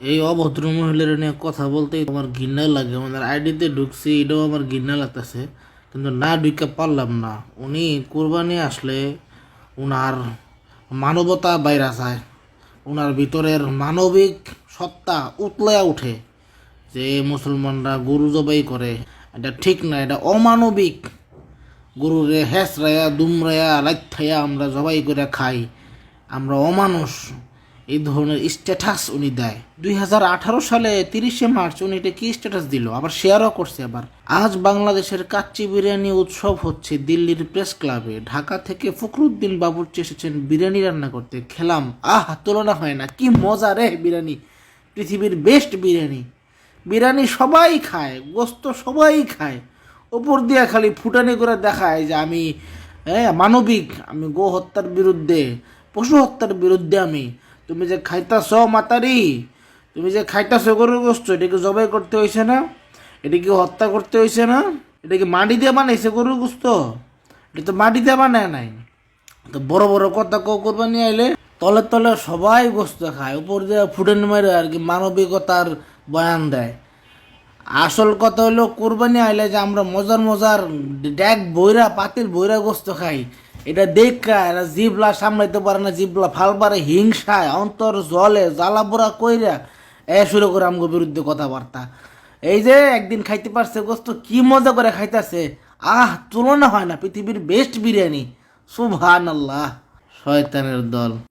এই অভদ্র মহিলার নিয়ে কথা বলতেই আমার ঘৃণা লাগে। আমাদের আইডিতে ঢুকছি, এটাও আমার ঘৃণা লাগতেছে। কিন্তু না ঢুকে পারলাম না। উনি কোরবানি আসলে উনার মানবতা বাইরা যায়। উনার ভিতরের মানবিক সত্তা উতলায়া উঠে যে মুসলমানরা গরু জবাই করে। এটা ঠিক না, এটা অমানবিক। গরুরে হেসরায়া দুমরায়া লাইথাইয়া আমরা জবাই করে খাই। আমরা অমানুষ। এই ধরনের স্ট্যাটাস উনি দেয়। দুই হাজার আঠারো সালে তিরিশে মার্চ উনি এটা কি স্ট্যাটাস দিল, আবার শেয়ারও করছে আবার। আজ বাংলাদেশের কাচ্চি বিরিয়ানি উৎসব হচ্ছে দিল্লির প্রেস ক্লাবে ঢাকা থেকে ফখরুদ্দিন বাবুর্চি এসেছেন বিরিয়ানি রান্না করতে। খেলাম, আহ, তুলনা হয় না, কি মজা রে বিরিয়ানি। পৃথিবীর বেস্ট বিরিয়ানি। বিরিয়ানি সবাই খায়, গোস্ত সবাই খায়। ওপর দিয়া খালি ফুটানি করে দেখায় যে আমি হ্যাঁ মানবিক, আমি গো হত্যার বিরুদ্ধে, পশু হত্যার বিরুদ্ধে আমি। তুমি যে খাইতাছ মাতারি, তুমি যে খাইতাছ গরুর গোস্ত, এটা কি জবাই করতে হয়েছে না? এটা কি হত্যা করতে হয়েছে না? এটা কি মাটি দিয়ে বানাইছে গরুর গোস্ত? এটা তো মাটি দিয়ে বানায় নাই। তো বড় বড় কথা কেউ কোরবানি আইলে, তলে তলে সবাই গোস্ত খায়, উপর দিয়ে ফুটেন মেরে আর কি মানবিকতার বয়ান দেয়। আসল কথা হলো কোরবানি আইলে যে আমরা মজার মজার ড্যাগ বইরা, পাতিল বইরা গোস্ত খাই এটা দেখা, এরা জিবলা সামলাইতে পারে না, জিবলা ফাল পারে, হিংসায়, অন্তর জলে, জ্বালা বোরা কইরা এ শুরু করে আমগো বিরুদ্ধে কথাবার্তা। এই যে একদিন খাইতে পারছে গোস্ত, কি মজা করে খাইতেছে? আহ, তুলনা হয় না, পৃথিবীর বেস্ট বিরিয়ানি। সুভান আল্লাহ শয়তানের দল।